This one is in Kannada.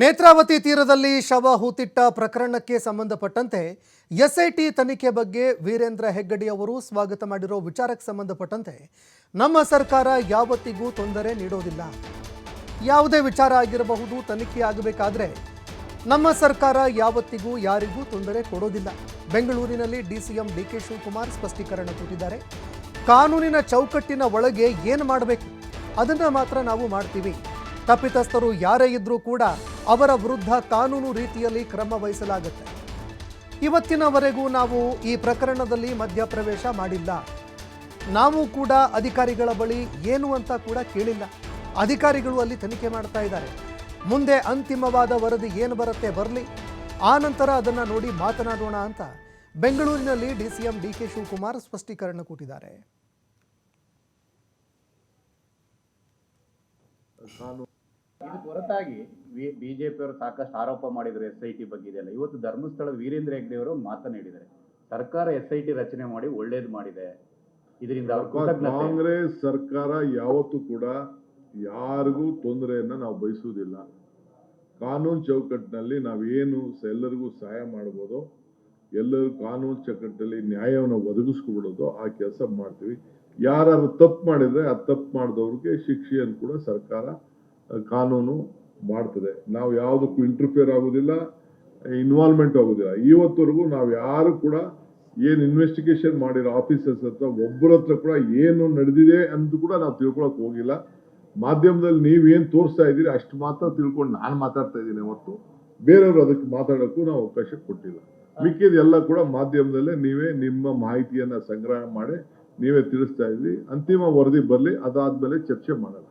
ನೇತ್ರಾವತಿ ತೀರದಲ್ಲಿ ಶವ ಹೂತಿಟ್ಟ ಪ್ರಕರಣಕ್ಕೆ ಸಂಬಂಧಪಟ್ಟಂತೆ ಎಸ್ಐಟಿ ತನಿಖೆ ಬಗ್ಗೆ ವೀರೇಂದ್ರ ಹೆಗ್ಗಡಿ ಅವರು ಸ್ವಾಗತ ಮಾಡಿರೋ ವಿಚಾರಕ್ಕೆ ಸಂಬಂಧಪಟ್ಟಂತೆ ನಮ್ಮ ಸರ್ಕಾರ ಯಾವತ್ತಿಗೂ ತೊಂದರೆ ನೀಡೋದಿಲ್ಲ. ಯಾವುದೇ ವಿಚಾರ ಆಗಿರಬಹುದು, ತನಿಖೆ ಆಗಬೇಕಾದ್ರೆ ನಮ್ಮ ಸರ್ಕಾರ ಯಾವತ್ತಿಗೂ ಯಾರಿಗೂ ತೊಂದರೆ ಕೊಡೋದಿಲ್ಲ. ಬೆಂಗಳೂರಿನಲ್ಲಿ ಡಿಸಿಎಂ ಡಿಕೆ ಶಿವಕುಮಾರ್ ಸ್ಪಷ್ಟೀಕರಣ ಕೊಟ್ಟಿದ್ದಾರೆ. ಕಾನೂನಿನ ಚೌಕಟ್ಟಿನ ಒಳಗೆ ಏನು ಮಾಡಬೇಕು? ಅದನ್ನು ಮಾತ್ರ ನಾವು ಮಾಡ್ತೀವಿ. ತಪ್ಪಿತಸ್ಥರು ಯಾರೇ ಇದ್ರೂ ಕೂಡ ಅವರ ವಿರುದ್ಧ ಕಾನೂನು ರೀತಿಯಲ್ಲಿ ಕ್ರಮ ವಹಿಸಲಾಗುತ್ತೆ. ಇವತ್ತಿನವರೆಗೂ ನಾವು ಈ ಪ್ರಕರಣದಲ್ಲಿ ಮಧ್ಯಪ್ರವೇಶ ಮಾಡಿಲ್ಲ. ನಾವು ಕೂಡ ಅಧಿಕಾರಿಗಳ ಬಳಿ ಏನು ಅಂತ ಕೂಡ ಕೇಳಿಲ್ಲ. ಅಧಿಕಾರಿಗಳು ಅಲ್ಲಿ ತನಿಖೆ ಮಾಡ್ತಾ ಇದ್ದಾರೆ. ಮುಂದೆ ಅಂತಿಮವಾದ ವರದಿ ಏನು ಬರುತ್ತೆ ಬರಲಿ. ಆ ನಂತರ ಅದನ್ನು ನೋಡಿ ಮಾತನಾಡೋಣ ಅಂತ ಬೆಂಗಳೂರಿನಲ್ಲಿ D DCM D K Shivakumar ಸ್ಪಷ್ಟೀಕರಣ ಕೊಟ್ಟಿದ್ದಾರೆ. ಹೊರತಾಗಿ ಬಿಜೆಪಿ ಅವರು ಸಾಕಷ್ಟು ಆರೋಪ ಮಾಡಿದ್ರು ಎಸ್ ಐ ಟಿ ಬಗ್ಗೆ ಇದೆಲ್ಲ. ಇವತ್ತು ಧರ್ಮಸ್ಥಳ ವೀರೇಂದ್ರ ಹೆಗ್ಡೆ ಅವರು ಮಾತನಾಡಿದ್ದಾರೆ ಸರ್ಕಾರ ಎಸ್ ಐ ಟಿ ರಚನೆ ಮಾಡಿ ಒಳ್ಳೇದು ಮಾಡಿದೆ. ಇದರಿಂದ ಕಾಂಗ್ರೆಸ್ ಸರ್ಕಾರ ಯಾವತ್ತೂ ಕೂಡ ಯಾರಿಗೂ ತೊಂದರೆಯನ್ನ ನಾವು ಬಯಸುವುದಿಲ್ಲ. ಕಾನೂನು ಚೌಕಟ್ಟಿನಲ್ಲಿ ನಾವೇನು ಎಲ್ಲರಿಗೂ ಸಹಾಯ ಮಾಡ್ಬೋದೋ ಎಲ್ಲರೂ ಕಾನೂನು ಚೌಕಟ್ಟಲ್ಲಿ ನ್ಯಾಯವನ್ನು ಒದಗಿಸ್ಕೊಬಿಡೋದು ಆ ಕೆಲಸ ಮಾಡ್ತೀವಿ. ಯಾರು ತಪ್ಪು ಮಾಡಿದ್ರೆ ಆ ತಪ್ಪು ಮಾಡಿದವ್ರಿಗೆ ಶಿಕ್ಷೆಯನ್ನು ಕೂಡ ಸರ್ಕಾರ ಕಾನೂನು ಮಾಡ್ತದೆ. ನಾವು ಯಾವುದಕ್ಕೂ ಇಂಟರ್ಫಿಯರ್ ಆಗೋದಿಲ್ಲ ಇನ್ವಾಲ್ವ್ಮೆಂಟ್ ಆಗೋದಿಲ್ಲ ಇವತ್ತವರೆಗೂ ನಾವು ಯಾರು ಕೂಡ ಏನು ಇನ್ವೆಸ್ಟಿಗೇಷನ್ ಮಾಡಿರೋ ಆಫೀಸರ್ಸ್ ಹತ್ರ ಒಬ್ಬರ ಹತ್ರ ಕೂಡ ಏನು ನಡೆದಿದೆ ಅಂತ ಕೂಡ ನಾವು ತಿಳ್ಕೊಳಕ್ ಹೋಗಿಲ್ಲ. ಮಾಧ್ಯಮದಲ್ಲಿ ನೀವೇನು ತೋರಿಸ್ತಾ ಇದ್ದೀರಿ ಅಷ್ಟು ಮಾತ್ರ ತಿಳ್ಕೊಂಡು ನಾನು ಮಾತಾಡ್ತಾ ಇದ್ದೀನಿ ಹೊರತು ಬೇರೆಯವರು ಅದಕ್ಕೆ ಮಾತಾಡೋಕ್ಕೂ ನಾವು ಅವಕಾಶ ಕೊಟ್ಟಿಲ್ಲ. ಮಿಕ್ಕಿದೆಲ್ಲ ಕೂಡ ಮಾಧ್ಯಮದಲ್ಲೇ ನೀವೇ ನಿಮ್ಮ ಮಾಹಿತಿಯನ್ನ ಸಂಗ್ರಹ ಮಾಡಿ ನೀವೇ ತಿಳಿಸ್ತಾ ಇದ್ರಿ. ಅಂತಿಮ ವರದಿ ಬರಲಿ ಅದಾದ್ಮೇಲೆ ಚರ್ಚೆ ಮಾಡೋಣ.